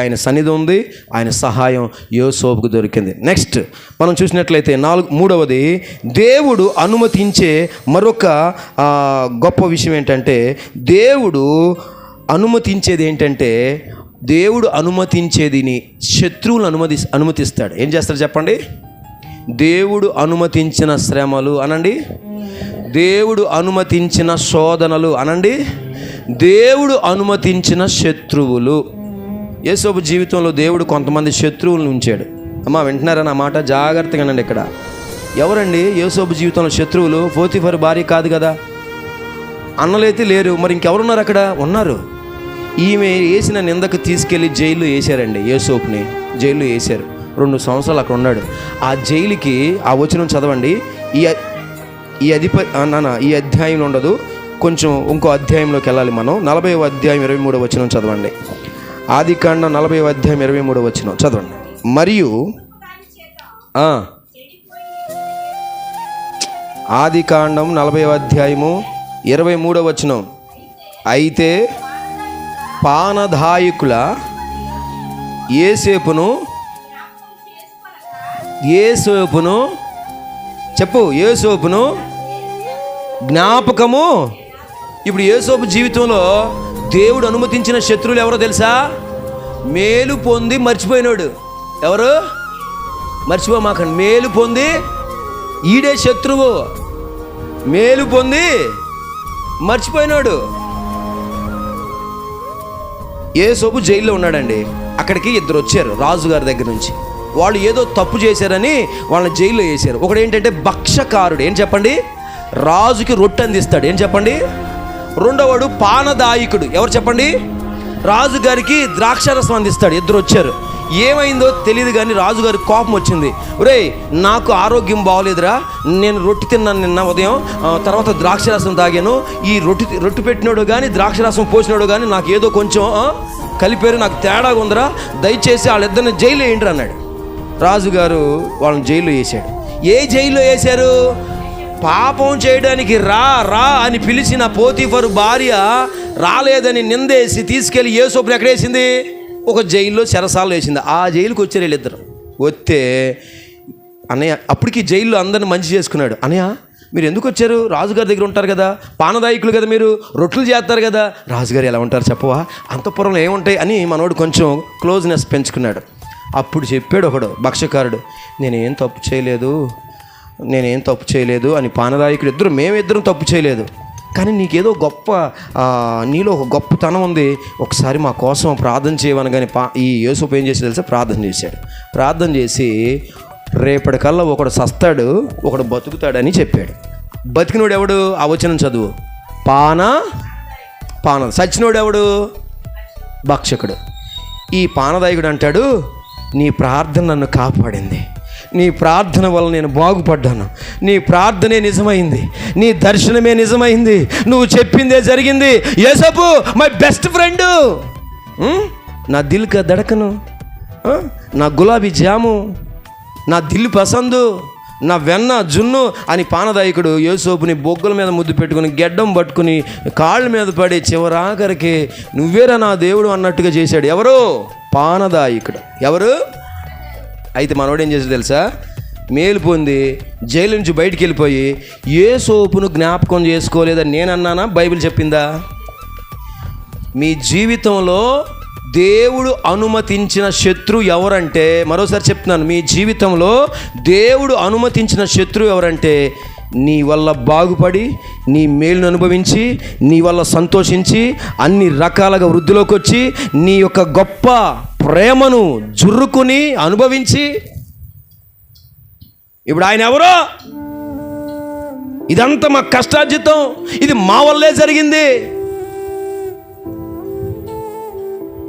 ఆయన సన్నిధి ఉంది ఆయన సహాయం యోసోపుకు దొరికింది. నెక్స్ట్ మనం చూసినట్లయితే నాలుగు మూడవది దేవుడు అనుమతించే మరొక గొప్ప విషయం ఏంటంటే దేవుడు అనుమతించేది ఏంటంటే దేవుడు అనుమతించేదిని శత్రువులు అనుమతి అనుమతిస్తాడు. ఏం చేస్తారు చెప్పండి? దేవుడు అనుమతించిన శ్రమలు అనండి? దేవుడు అనుమతించిన శోధనలు అనండి? దేవుడు అనుమతించిన శత్రువులు. యేసోపు జీవితంలో దేవుడు కొంతమంది శత్రువులను ఉంచాడు. అమ్మా వింటున్నారా నా మాట? జాగ్రత్తగా అండి ఇక్కడ. ఎవరండి యేసోపు జీవితంలో శత్రువులు? ఫోతిఫర్ భార్య కాదు కదా? అన్నలైతే లేరు మరి ఇంకెవరున్నారు అక్కడ? ఉన్నారు. ఈమె వేసిన నిందకు తీసుకెళ్ళి జైల్లో వేసారండి యేసోపుని జైల్లో వేశారు. రెండు సంవత్సరాలు అక్కడ ఉన్నాడు. ఆ జైలుకి ఆ వచనం చదవండి. ఈ ఈ అధిప నానా నాన్న ఈ అధ్యాయం ఉండదు. కొంచెం ఇంకో అధ్యాయంలోకి వెళ్ళాలి మనం. నలభై అధ్యాయం ఇరవై మూడో వచనం చదవండి. ఆది కాండ నలభై అధ్యాయం ఇరవై మూడు వచనం చదవండి. మరియు ఆది కాండం నలభై అధ్యాయము ఇరవై మూడో వచనం అయితే పానదాయకుల ఏసేపును ఏసేపును చెప్పు ఏసోపును జ్ఞాపకము. ఇప్పుడు ఏసోపు జీవితంలో దేవుడు అనుమతించిన శత్రువులు ఎవరో తెలుసా? మేలు పొంది మర్చిపోయినాడు. ఎవరు? మర్చిపోమాకండి మేలు పొంది ఈడే శత్రువు. మేలు పొంది మర్చిపోయినాడు. ఏసోపు జైల్లో ఉన్నాడండి. అక్కడికి ఇద్దరు వచ్చారు రాజుగారి దగ్గర నుంచి. వాళ్ళు ఏదో తప్పు చేశారని వాళ్ళని జైల్లో వేశారు. ఒకడు ఏంటంటే భక్షకారుడు. ఏం చెప్పండి? రాజుకి రొట్టె అందిస్తాడు. ఏం చెప్పండి? రెండోవాడు పానదాయకుడు. ఎవరు చెప్పండి? రాజుగారికి ద్రాక్షారసం అందిస్తాడు. ఇద్దరు వచ్చారు. ఏమైందో తెలియదు కానీ రాజుగారికి కోపం వచ్చింది. ఒరే నాకు ఆరోగ్యం బాగోలేదురా. నేను రొట్టె తిన్నాను నిన్న ఉదయం. తర్వాత ద్రాక్షరసం తాగాను. ఈ రొట్టె రొట్టె పెట్టినోడు కానీ ద్రాక్షరసం పోసినాడు కానీ నాకు ఏదో కొంచెం కలిపేరు కలిపారు. నాకు తేడాగా ఉందిరా. దయచేసి వాళ్ళిద్దరిని జైలు వేయండి అన్నాడు. రాజుగారు వాళ్ళని జైల్లో వేసాడు ఏ జైల్లో వేశారు? పాపం చేయడానికి రా రా అని పిలిచిన పోతీఫరు భార్య రాలేదని నిందేసి తీసుకెళ్ళి ఏ ఎక్కడేసింది? ఒక జైల్లో చెరసాలు వేసింది. ఆ జైలుకి వచ్చారు వీళ్ళిద్దరు. వస్తే అన్నయ్య అప్పటికి జైల్లో అందరిని మంచి చేసుకున్నాడు. అన్నయ్య మీరు ఎందుకు వచ్చారు? రాజుగారి దగ్గర ఉంటారు కదా. పానదాయకులు కదా మీరు. రొట్టెలు చేస్తారు కదా. రాజుగారు ఎలా ఉంటారు చెప్పవా? అంతఃపురంలో ఏముంటాయి? అని మనోడు కొంచెం క్లోజ్నెస్ పెంచుకున్నాడు. అప్పుడు చెప్పాడు ఒకడు భక్షకారుడు నేనేం తప్పు చేయలేదు. నేనేం తప్పు చేయలేదు అని పానదాయకుడు ఇద్దరు మేమిద్దరం తప్పు చేయలేదు. కానీ నీకేదో గొప్ప నీలో ఒక గొప్పతనం ఉంది. ఒకసారి మా కోసం ప్రార్థన చేయమనగానే పా ఈ యేసుపు ఏం చేసి తెలిసి? ప్రార్థన చేశాడు. ప్రార్థన చేసి రేపటికల్లా ఒకడు సస్తాడు ఒకడు బతుకుతాడని చెప్పాడు. బతికినోడు ఎవడు? ఆ వచనం చదువు. పాన పాన సచ్చినోడు ఎవడు? భక్షకుడు. ఈ పానదాయకుడు అంటాడు నీ ప్రార్థన నన్ను కాపాడింది. నీ ప్రార్థన వల్ల నేను బాగుపడ్డాను. నీ ప్రార్థనే నిజమైంది. నీ దర్శనమే నిజమైంది. నువ్వు చెప్పిందే జరిగింది. యేసపు మై బెస్ట్ ఫ్రెండ్ నా దిల్ దడకను. నా గులాబీ జాము. నా దిల్ పసందు. నా వెన్న జున్ను అని పానదాయకుడు యేసోపుని బొగ్గుల మీద ముద్దు పెట్టుకుని గెడ్డం పట్టుకుని కాళ్ళ మీద పడి చివరాఖరికి నువ్వేరా నా దేవుడు అన్నట్టుగా చేశాడు. ఎవరు? పానదాయకుడు. ఎవరు? అయితే మనోడు ఏం చేసాడు తెలుసా? మేలు పొంది జైలు నుంచి బయటికి వెళ్ళిపోయి ఏ సోపును జ్ఞాపకం చేసుకోలేదని నేను అన్నానా బైబిల్ చెప్పిందా? మీ జీవితంలో దేవుడు అనుమతించిన శత్రు ఎవరంటే మరోసారి చెప్తున్నాను మీ జీవితంలో దేవుడు అనుమతించిన శత్రు ఎవరంటే నీ వల్ల బాగుపడి నీ మేలును అనుభవించి నీ వల్ల సంతోషించి అన్ని రకాలుగా వృద్ధిలోకి వచ్చి నీ యొక్క గొప్ప ప్రేమను జుర్రుకుని అనుభవించి ఇప్పుడు ఆయన ఎవరో? ఇదంతా మా కష్టార్జితం. ఇది మా వల్లే జరిగింది.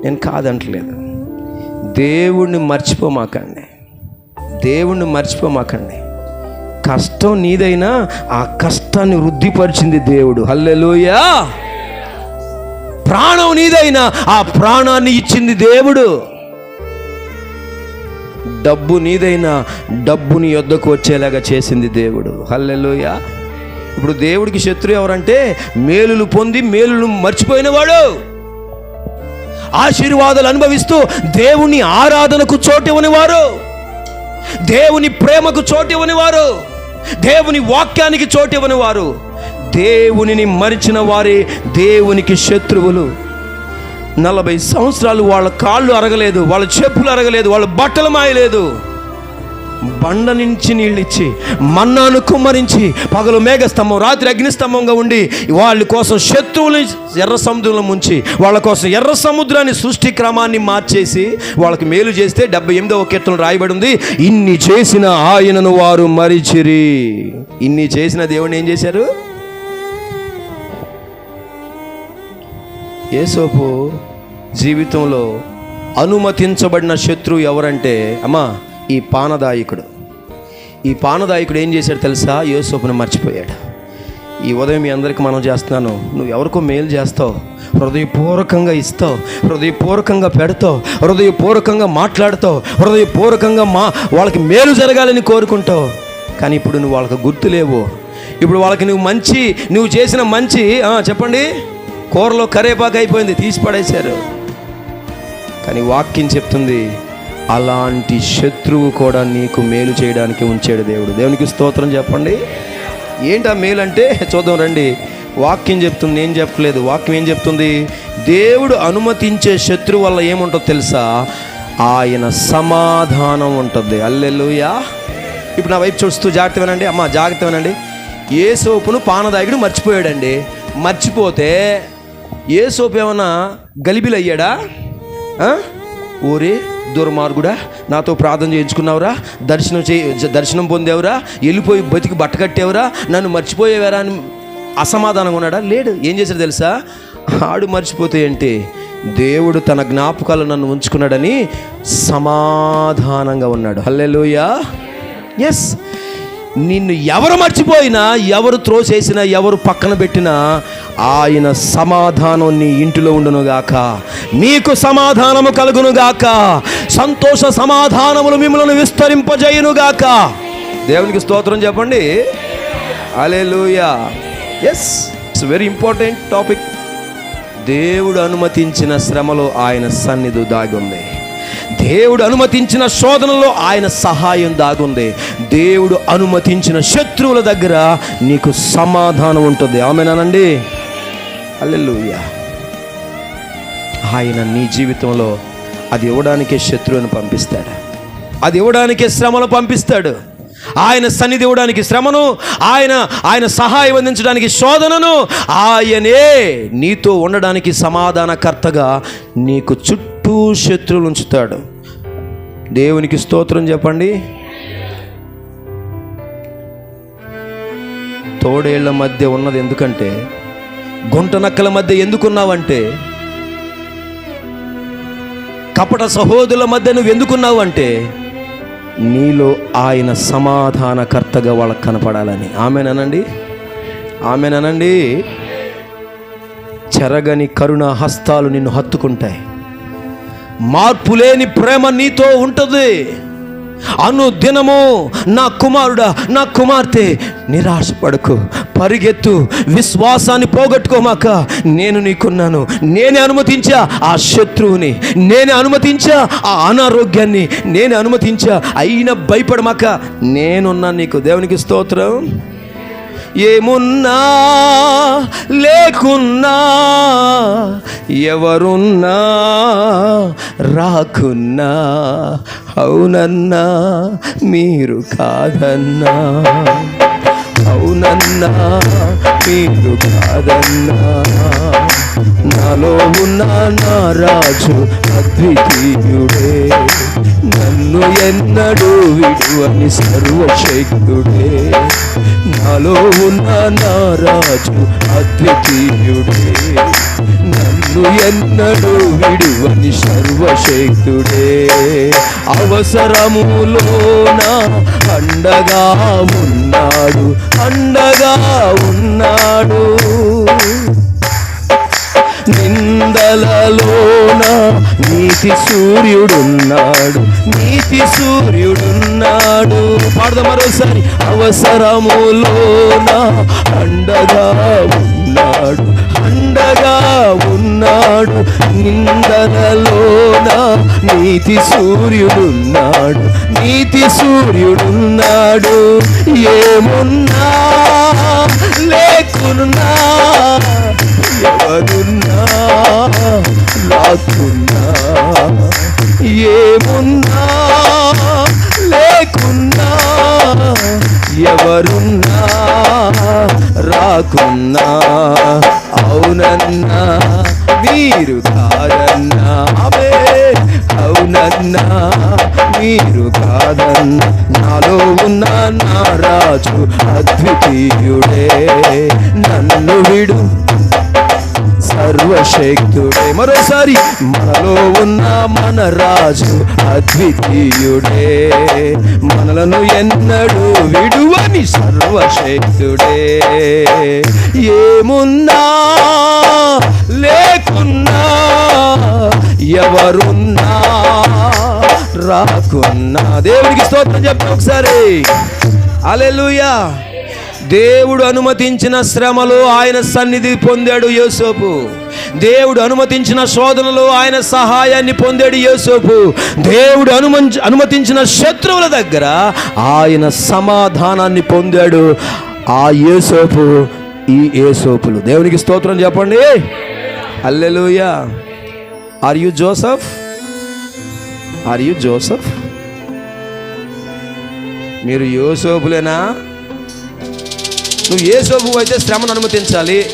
నేను కాదంటలేదు. దేవుణ్ణి మర్చిపోమాకండి. దేవుణ్ణి మర్చిపోమాకండి. కష్టం నీదైనా ఆ కష్టాన్ని వృద్ధిపరిచింది దేవుడు. హల్లెలూయా! ప్రాణం నీదైనా ఆ ప్రాణాన్ని ఇచ్చింది దేవుడు. డబ్బు నీదైనా డబ్బుని యొద్దకు వచ్చేలాగా చేసింది దేవుడు. హల్లెలోయ. ఇప్పుడు దేవుడికి శత్రు ఎవరంటే మేలులు పొంది మేలులు మర్చిపోయినవాడు. ఆశీర్వాదాలు అనుభవిస్తూ దేవుని ఆరాధనకు చోటివని వారు దేవుని ప్రేమకు చోటివ్వనివారు. దేవుని వాక్యానికి చోటివ్వనివారు. దేవునిని మరిచిన వారే దేవునికి శత్రువులు. నలభై సంవత్సరాలు వాళ్ళ కాళ్ళు అరగలేదు వాళ్ళ చెప్పులు అరగలేదు వాళ్ళ బట్టలు మాయలేదు. బండ నుంచి నీళ్ళు ఇచ్చి మన్నాను కుమ్మరించి పగలు మేఘస్తంభం రాత్రి అగ్నిస్తంభంగా ఉండి వాళ్ళ కోసం శత్రువుని ఎర్ర సముద్రంలో ముంచి వాళ్ళ కోసం ఎర్ర సముద్రాన్ని సృష్టి క్రమాన్ని మార్చేసి వాళ్ళకి మేలు చేస్తే డెబ్బై ఎనిమిదవ కీర్తన రాయబడి ఉంది ఇన్ని చేసిన ఆయనను వారు మరిచిరి. ఇన్ని చేసిన దేవుడిని ఏం చేశారు? ఏసోపు జీవితంలో అనుమతించబడిన శత్రువు ఎవరంటే అమ్మా ఈ పానదాయకుడు. ఈ పానదాయకుడు ఏం చేశాడు తెలుసా? యోసోపును మర్చిపోయాడు. ఈ ఉదయం మీ అందరికీ మనం చేస్తున్నాను. నువ్వు ఎవరికో మేలు చేస్తావు హృదయపూర్వకంగా ఇస్తావు హృదయపూర్వకంగా పెడతావు హృదయపూర్వకంగా మాట్లాడతావు హృదయపూర్వకంగా మా వాళ్ళకి మేలు జరగాలని కోరుకుంటావు. కానీ ఇప్పుడు నువ్వు వాళ్ళకి గుర్తులేవు ఇప్పుడు వాళ్ళకి నువ్వు మంచి నువ్వు చేసిన మంచి చెప్పండి. కూరలో కరేపాకు అయిపోయింది తీసి పడేశారు. కానీ వాక్యం చెప్తుంది అలాంటి శత్రువు కూడా నీకు మేలు చేయడానికి ఉంచాడు దేవుడు. దేవునికి స్తోత్రం చెప్పండి. ఏంటా మేలు అంటే? చూద్దాం రండి. వాక్యం చెప్తుంది నేను చెప్పలేదు. వాక్యం ఏం చెప్తుంది? దేవుడు అనుమతించే శత్రువు వల్ల ఏముంటుందో తెలుసా? ఆయన సమాధానం ఉంటుంది. అల్లెలుయా ఇప్పుడు నా వైపు చూస్తూ జాగ్రత్త వినండి. అమ్మ జాగ్రత్త వినండి. ఏ సోపును పానదాయకుడు మర్చిపోయాడండి. మర్చిపోతే ఏ ఏమన్నా గలిబిలయ్యాడా? ఆ? ఓరే దుర్మార్గుడా నాతో ప్రార్థన చేయించుకున్నావురా దర్శనం చే దర్శనం పొందేవురా వెళ్ళిపోయి బతికి బట్ట కట్టేవురా నన్ను మర్చిపోయేవారా అని అసమాధానంగా ఉన్నాడా? లేడు. ఏం చేశాడు తెలుసా? ఆడు మర్చిపోతే ఏంటి దేవుడు తన జ్ఞాపకాలు నన్ను ఉంచుకున్నాడని సమాధానంగా ఉన్నాడు. హల్లెలూయా. ఎస్ నిన్ను ఎవరు మర్చిపోయినా ఎవరు త్రోసేసినా ఎవరు పక్కన పెట్టినా ఆయన సమాధానం నీ ఇంటిలో ఉండునుగాక మీకు సమాధానము కలుగునుగాక సంతోష సమాధానములు మిమ్మల్ని విస్తరింపజేయునుగాక దేవునికి స్తోత్రం చెప్పండి. Hallelujah yes it's very important topic దేవుడు అనుమతించిన శ్రమలో ఆయన సన్నిధి దాగి ఉంది. దేవుడు అనుమతించిన శోధనలో ఆయన సహాయం దాగుంది. దేవుడు అనుమతించిన శత్రువుల దగ్గర నీకు సమాధానం ఉంటుంది. ఆమెనానండి? అల్లెలుయ్య ఆయన నీ జీవితంలో అది ఇవ్వడానికే శత్రువుని పంపిస్తాడు. అది ఇవ్వడానికే శ్రమను పంపిస్తాడు. ఆయన సన్నిధి ఇవ్వడానికి శ్రమను ఆయన ఆయన సహాయం అందించడానికి శోధనను ఆయనే నీతో ఉండడానికి సమాధానకర్తగా నీకు చుట్టూ శత్రువులు ఉంచుతాడు. దేవునికి స్తోత్రం చెప్పండి. తోడేళ్ళ మధ్య ఉన్నది ఎందుకంటే గుంట నక్కల మధ్య ఎందుకున్నావంటే కపట సహోదరుల మధ్య నువ్వు ఎందుకున్నావంటే నీలో ఆయన సమాధానకర్తగా వాళ్ళకి కనపడాలని. ఆమెనండి ఆమెనండి చెరగని కరుణ హస్తాలు నిన్ను హత్తుకుంటాయి. మార్పు లేని ప్రేమ నీతో ఉంటుంది. అనుదినము నా కుమారుడా నా కుమార్తె నిరాశపడకు పరిగెత్తు విశ్వాసాన్ని పోగొట్టుకోమాక నేను నీకున్నాను. నేనే అనుమతించా ఆ శత్రువుని నేనే అనుమతించా ఆ అనారోగ్యాన్ని నేనే అనుమతించా. అయినా భయపడమాక నేనున్నాను నీకు దేవునికి స్తోత్రం. ఏమున్నా లేకున్నా ఎవరున్నా రాకున్నా అవునన్నా మీరు కాదన్నా అవునన్నా మీరు కాదన్నా. నాలో ఉన్న నా రాజు అద్వితీయుడే నన్ను ఎన్నడూ విడువని సర్వశక్తుడే. నాలో ఉన్న నారాజు అద్వితీయుడే. నన్ను ఎన్నడూ విడువని సర్వశక్తుడే. అవసరములోన అండగా ఉన్నాడు అండగా ఉన్నాడు. నిందలలోన నీతి సూర్యుడున్నాడు నీతి సూర్యుడున్నాడు. పాడదాం మరోసారి. అవసరములోన అండగా ఉన్నాడు అండగా ఉన్నాడు. నిందలలోన నీతి సూర్యుడున్నాడు నీతి సూర్యుడున్నాడు. ఏమున్నా? లేకున్నా? ఎవరున్నా? లాక్కున్నా ఏమున్నా? లేకున్నా? ఎవరున్నా? రాకున్నా? అవునన్నా? మీరు కారన్నా అవే అవునన్నా? మీరు కాదన్ నాలో ఉన్న నారాజు అద్వితీయుడే. నన్ను విడు సర్వశక్తుడే. మరోసారి మనలో ఉన్న మన రాజు అద్వితీయుడే. మనలను ఎన్నడూ విడువని సర్వశక్తుడే. ఏమున్నా లేకున్నా ఎవరున్నా రాకున్నా. దేవుడికి స్తోత్రం చెప్పండి ఒకసారి. అలెలుయా దేవుడు అనుమతించిన శ్రమలు ఆయన సన్నిధి పొందాడు యోసోపు. దేవుడు అనుమతించిన శోధనలు ఆయన సహాయాన్ని పొందాడు యోసోపు. దేవుడు అనుమ అనుమతించిన శత్రువుల దగ్గర ఆయన సమాధానాన్ని పొందాడు. ఆ యేసోపు ఈ ఏసోపులు దేవునికి స్తోత్రం చెప్పండి. Alleluia are you Joseph are you Joseph? మీరు యోసోపులేనా? నువ్వు ఏ సోపు అయితే శ్రమను అనుమతించాలి.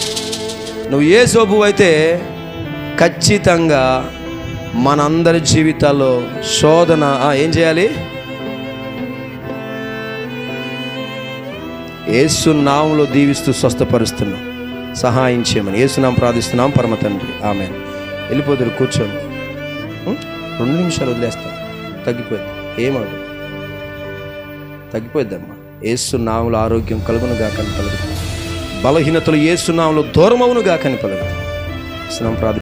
నువ్వు ఏ సోపు అయితే ఖచ్చితంగా మనందరి జీవితాల్లో శోధన ఏం చేయాలి? ఏసు నామంలో దీవిస్తూ స్వస్థపరుస్తున్నాం. సహాయం చేయమని. ఏసునాం ప్రార్థిస్తున్నాం. పరమ తండ్రి. ఆమె వెళ్ళిపోతారు కూర్చోండి. రెండు నిమిషాలు వదిలేస్తాను తగ్గిపోయింది. ఏమవుతుంది తగ్గిపోయిద్దమ్మా. ఏసునాములు ఆరోగ్యం కలుగునుగా కని బలహీనతలు ఏసునాములు దూరమవునుగా కని పలుకుతుంది. స్నాం